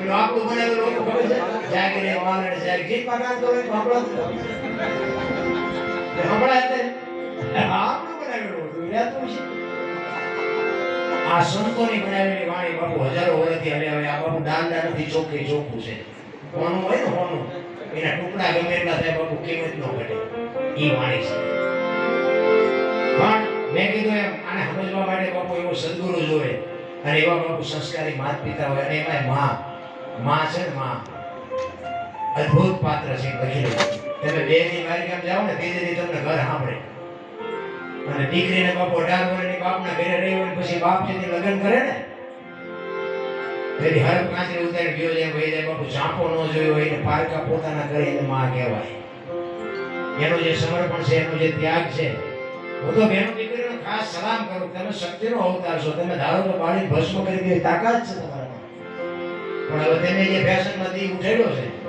પેલું ગીતમાં ગાતો હોય તો હમણાં હમણાં તે આપણું બનાવેલું હતું? એ છે. આ સંતોની બનાવેલી વાણી બાપુ હજારો વર્ષથી હવે હવે આ બાપુ દાંડા નથી, ચોખ્ખી ચોખ્ખું છે. હોનું હોય ને હોનું, એના ટુકડા ગમે એટલા થાય બાપુ કિંમત ન ઘટે. એ વાણી છે. પણ મેં કીધું એમ, આને સમજવા માટે બાપુ એવો સદગુરુ જોવે. અને એવા સંસ્કારી માત પિતા હોય અને એમાં માં માં છે ને માં. અદ્ભુત પાત્ર છે લખેલું તમે બે ની મારી જાઓ ને દી તમને ઘર સાંભળે. અને દીકરીને બાપો અઢાર વર્ષની બાપના ઘરે રહી હોય પછી બાપ છે લગ્ન કરે ને, તેથી હર કાંચરી ઉતારી ગયો છે ભાઈ જાય બાપુ ચાંપો ન જોયો હોય એને પારકા પોતાના ઘરે એને માં કહેવાય. એનું જે સમર્પણ છે, એનો જે ત્યાગ છે, હું તો બહેનો દીકરીઓને ખાસ સલામ કરું, તમે શક્તિનો અવતાર છો, તમે ધારો તો બાળી ભસ્મ કરી દે તાકાત છે તમારામાં પણ હવે તેને જે ફેશનમાંથી ઉઠેલો છે